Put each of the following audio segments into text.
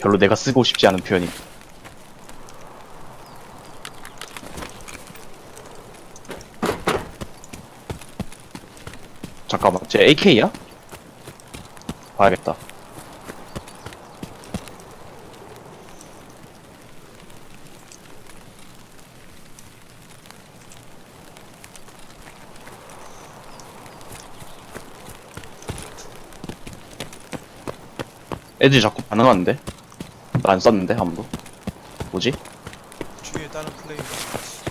별로 내가 쓰고 싶지 않은 표현이. 잠깐만, 쟤 AK야? 봐야겠다. 애들이 자꾸 반응하는데? 나안 썼는데, 아무도? 뭐지? 주위에 다른 플레이가 있지.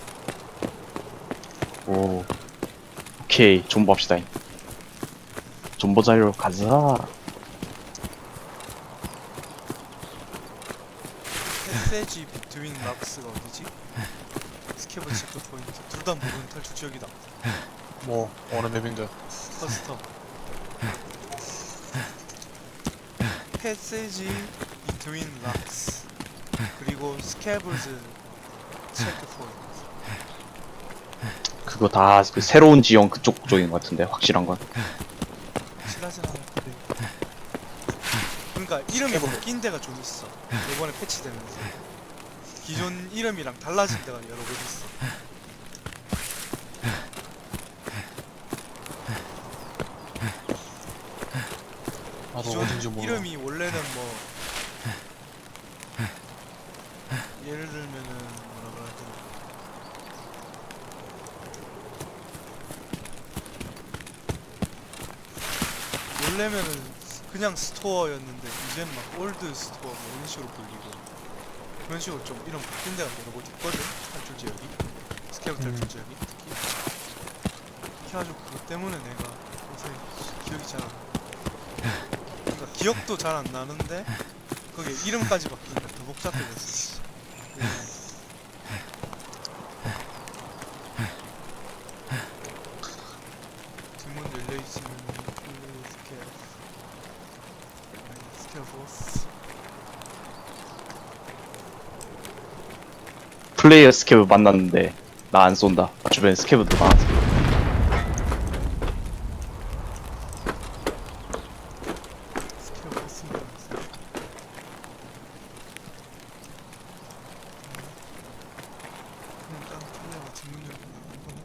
오. 오케이, 존버 합시다. 존버 자리로 가자. 패세지 비트윈 락스가 어디지? 스케브 체크 포인트 둘 다 모르는 탈출 지역이다 뭐 어느 맵인데 커스텀 비트윈 락스 그리고 스케브즈 체크 포인트 그거 다그 새로운 지형 그쪽 쪽인 것 같은데, 확실한 건. 실하진 않아 그러니까 이름이 바뀐 데가 좀 있어. 이번에 패치되면서 기존 이름이랑 달라진 데가 여러 곳 있어 나도 기존 어딘지 몰라 이름이 원래는 뭐 예를 들면은 뭐라 그래야 되나? 원래면은 그냥 스토어였는데 이제는 막 올드 스토어 뭐 이런 식으로 불리고 그런 식으로 좀 이름 바뀐 데가 여러 곳 있거든. 탈출 지역이. 스케브 탈출 음. 지역이 특히. 그래가지고 그것 때문에 내가 요새 기억이 잘 안 나. 기억도 잘 안 나는데 거기에 이름까지 바뀌니까 더 복잡해졌어. 뒷문 열려 있으면 스케어 스케어 보스 플레이어 스케브 만났는데, 나 안 쏜다. 나 주변에 스케브도 많아서. 스케어 보스인 줄 알았어. 그냥 다른 플레이어가 뒷문 열고 나간 거네.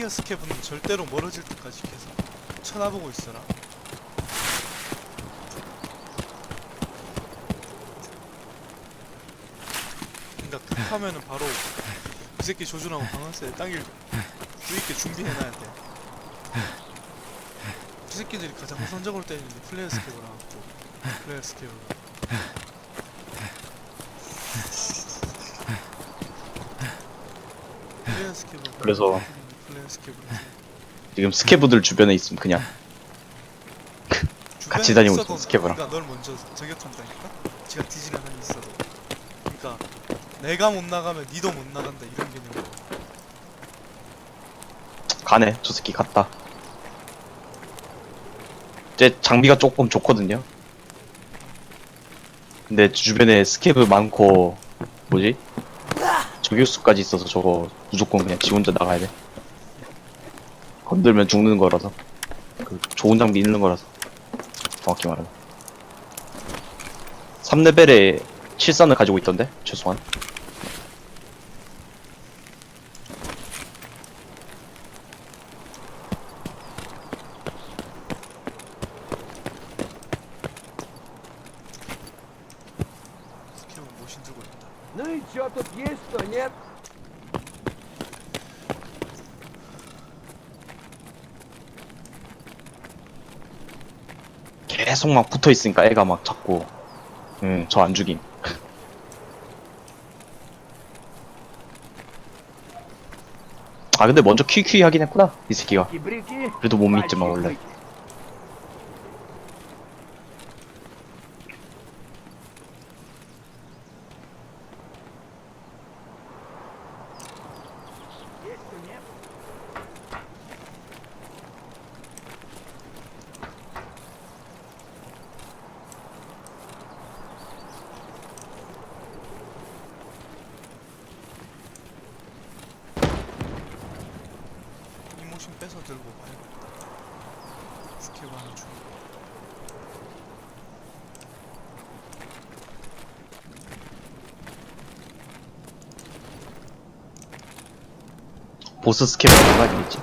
플레이어 스케브는 절대로 멀어질 때까지 계속 쳐다보고 있어라. 그러니까 급하면은 바로 이 새끼 조준하고 방아쇠 당길 수 있게 준비해놔야 돼. 이 새끼들이 가장 우선적으로 때리는 게 플레이어 스케브라 갖고 플레이어 스케브. 플레이어 스케브. 그래서 플레이어 스케브. 지금 스케브들 주변에 있으면 그냥, 같이 다니고 있어, 스케브랑. 그러니까 널 먼저 저격한다니까. 지가 뒤지는 한이 있어도. 그러니까 내가 못 나가면 니도 못 나간다 이런 개념으로. 가네. 저 새끼 갔다. 쟤 장비가 조금 좋거든요. 근데 주변에 스케브 많고, 뭐지? 저격수까지 있어서 저거 무조건 그냥 지 혼자 나가야 돼. 건들면 죽는 거라서. 그 좋은 장비 있는 거라서. 정확히 말하면. 3레벨에 7산을 가지고 있던데? 최소한. 스케브 모신 들고 있다. Ну и чё, тут есть что, нет? 계속 막 붙어 있으니까 애가 막 자꾸 응저 안 죽임. 아 근데 먼저 퀴퀴 하긴 했구나 이 새끼가. 그래도 못 믿지만 원래. 손 빼서 들고 말고 스케고 하는 중. 보스 스케일 나가겠지?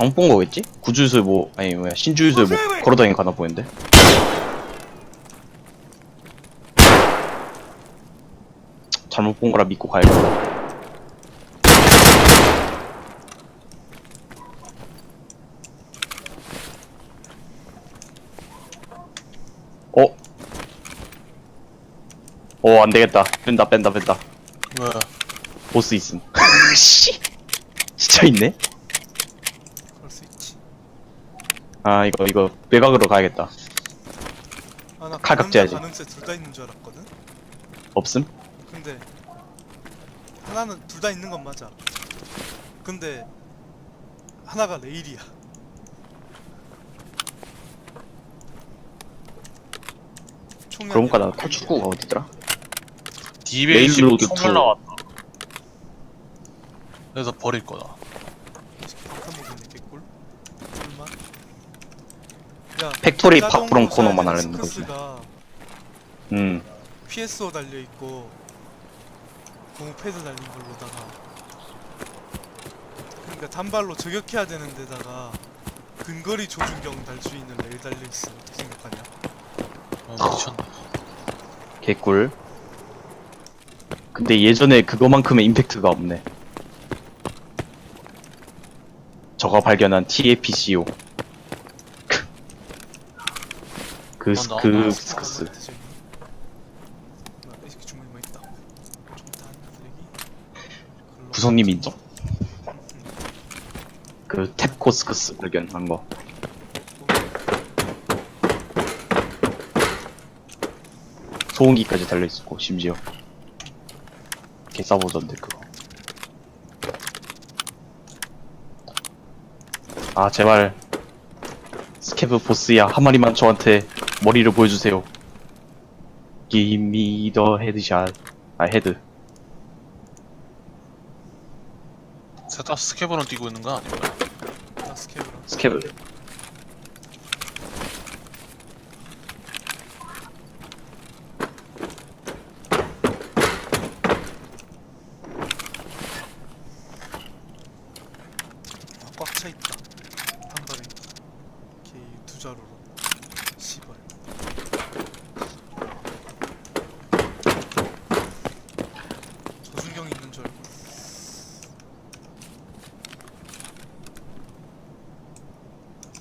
잘못 본 거겠지? 구주유소에 뭐 아니 뭐야 신주유소에 뭐 걸어다니는 가나 보이는데 잘못 본 거라 믿고 가야겠다 어? 어 안되겠다 뺀다 뺀다 뺀다 왜? 보스 있음 씨 진짜 있네? 그럴 수 있지. 아 이거 이거 외곽으로 가야겠다 아, 나칼 가늠자, 각져야지. 가늠쇠 둘다 있는 줄 알았거든. 없음? 근데 하나는 둘 다 있는 건 맞아. 근데 하나가 레일이야. 총량이 그런가 나 레일이야. 탈출구가 어디더라? 메일로드 총알 투. 나왔다. 그래서 버릴 거다. 방탄 먹이네 개꿀. 꿀만. 야 팩토리 코너만 되는 하려는 거지 음 PSO 달려 있고 고무 패드 달린 걸로다가 그러니까 단발로 저격해야 되는 데다가 근거리 조준경 달 수 있는 레일 달려 있어. 어떻게 생각하냐? 어, 미쳤네. 개꿀 근데 예전에 그거만큼의 임팩트가 없네 저가 발견한 TAPCO 그, 스- 그 나- 스크스. 이 새끼 주머니 뭐 있다. 좋다 쓰레기. 글로 구성님 인정. 그 탭코 스크스 발견한 거. 소음기까지 달려있었고 심지어. 개 싸보던데 그거. 아 제발. 스케브 보스야 한 마리만 저한테 머리를 보여주세요 Give me the headshot 아 헤드 셋다 스케브론 뛰고 있는 거 아니고요? 나 스케브라. 스케브 아, 꽉 차 있다. 단발에 게이 두 자루로. 시발. 조준경이 있는 줄 알고.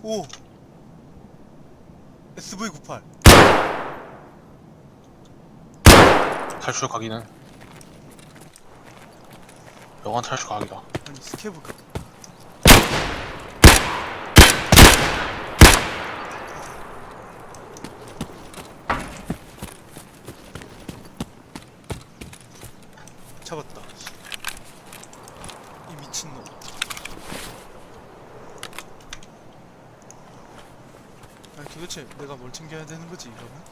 오. SV98. 탈출 각이는 영원 탈출 각이다. 아니 스케브가. 잡았다. 이 미친놈. 아니 도대체 내가 뭘 챙겨야 되는 거지 이러면?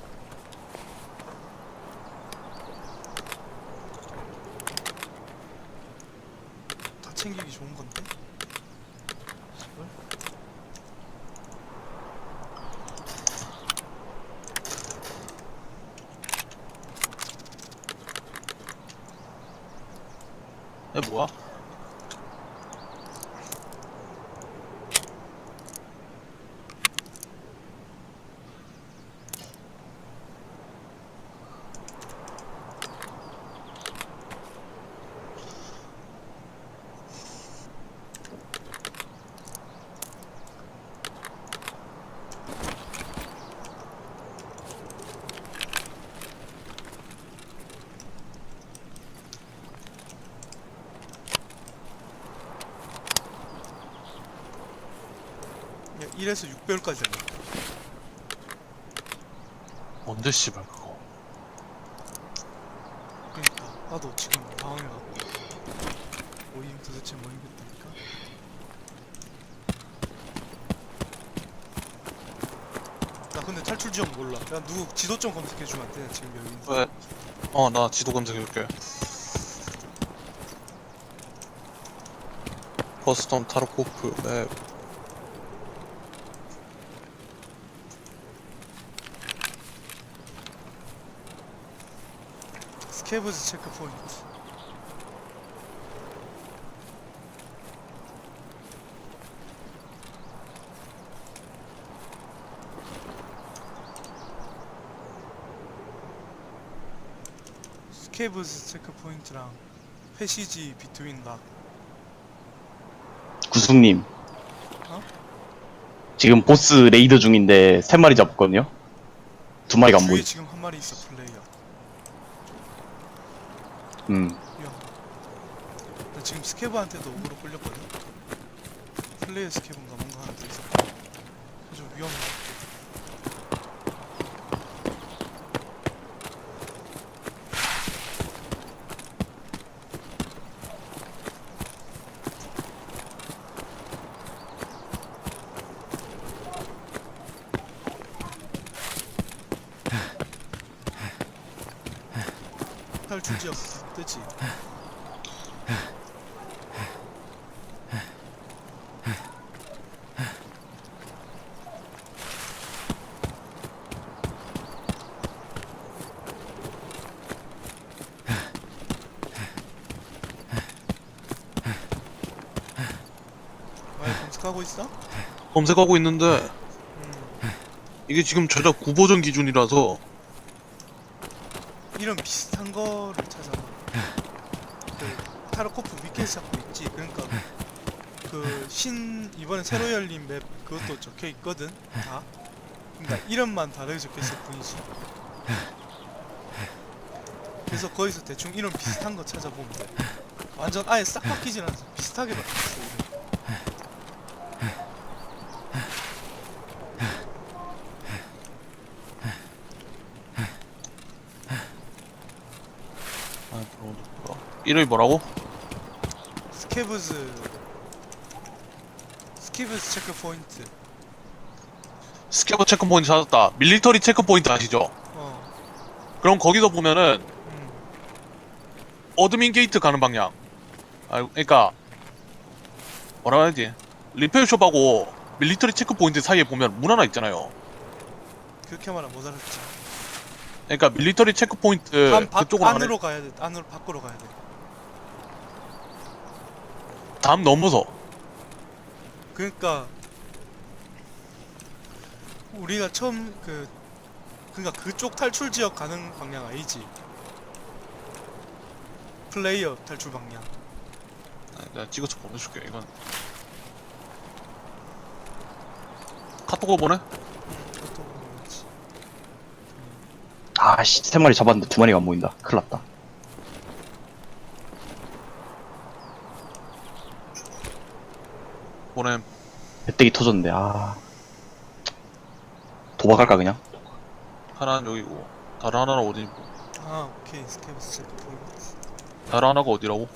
다 챙기기 좋은 건데? 씨발. 얘 뭐야? 1에서 6배율까지 된다. 뭔데 씨발 그거? 그니까 나도 지금 당황해갖고 뭐임 도대체 뭐임 했다니까? 나 근데 탈출 지역 몰라. 야 누구 지도 좀 검색해주면 안 되냐 지금 여기 있는 왜? 어 나 지도 검색해볼게. 버스턴 타르코프 맵 네. 스케브즈 체크 포인트. 스케브즈 체크 포인트랑 패시지 비트윈 락. 구숙님. 어? 지금 보스 레이더 중인데 세 마리 잡았거든요. 두 마리가 안 보이. 지금 한 마리 있어 플레이어. 음. 위험. 나 지금 스케브한테도 오그로 끌렸거든. 플레이어 스케브인가 뭔가 하나 더 있어. 좀 위험해. 탈출 지역 뜨지. 왜 검색하고 있어? 검색하고 있는데 음, 이게 지금 저작 9버전 기준이라서 이런 비슷한 거를 타르코프 위키에서 잡고 있지. 그러니까 그 신 이번에 새로 열린 맵 그것도 적혀 있거든. 다. 그러니까 이름만 다르게 적혀 있을 뿐이지. 그래서 거기서 대충 이런 비슷한 거 찾아보면 돼. 완전 아예 싹 바뀌진 않아서 비슷하게 바뀌었어. 이름. 아. 이름이 뭐라고? 스케브즈 스케브즈 체크 포인트. 스캐버 체크포인트 찾았다. 밀리터리 체크포인트 아시죠? 어. 그럼 거기서 보면은 음. 어드민 게이트 가는 방향. 아, 그러니까 뭐라 해야지? 리페어숍하고 밀리터리 체크포인트 사이에 보면 문 하나 있잖아요. 그렇게 말하면 못 알았지. 그러니까 밀리터리 체크포인트 밖, 그쪽으로 안으로 가야 돼. 안으로 밖으로 가야 돼. 담 넘어서 그러니까 우리가 처음 그 그러니까 그쪽 탈출 지역 가는 방향 아니지. 플레이어 탈출 방향. 아, 내가 찍어서 보내줄게. 이건 카톡으로 보내? 아씨, 세 마리 잡았는데 두 마리가 안 보인다. 큰일 났다. 보내. 배때기 터졌는데, 아. 도박할까, 그냥? 하나는 여기고 다른 하나는 어디고? 아 오케이 스케브스 체크 포인트. 다른 하나가 어디라고?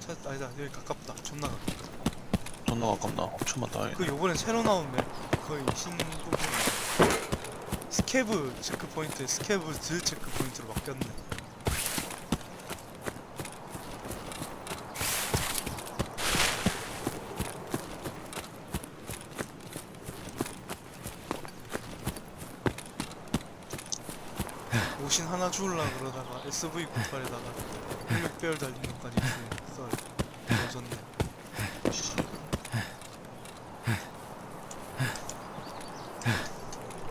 찾 아니다 여기 가깝다. 존나 가깝다. 존나 가깝나? 엄청만 다행이네. 그 요번에 새로 나온 맵 거의 신부분 스케브 체크 포인트 스케브즈 체크 포인트로 바뀌었네. 오신 하나 주울라 그러다가 SV 98에다가 16배열 달린 것까지 있어. 넣어줬네.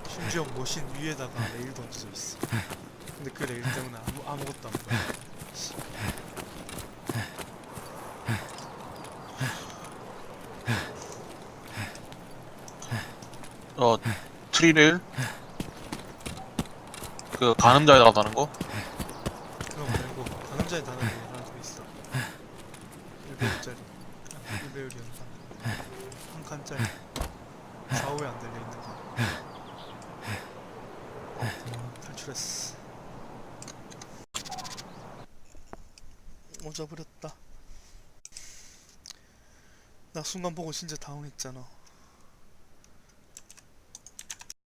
심지어 모신 위에다가 레일 던져져 있어. 근데 그 레일 때문에 아무, 아무것도 안 보여. 씨. 어 트리레일 그 가늠자에다가 다는 거? 그거 말고 가늠자의 단어가 하나 더 있어. 1배율짜리. 1배율이 연상. 한 칸짜리. 좌우에 안 달려 있는 거. 어, 탈출했어. 오져버렸다. 나 순간 보고 진짜 당황했잖아.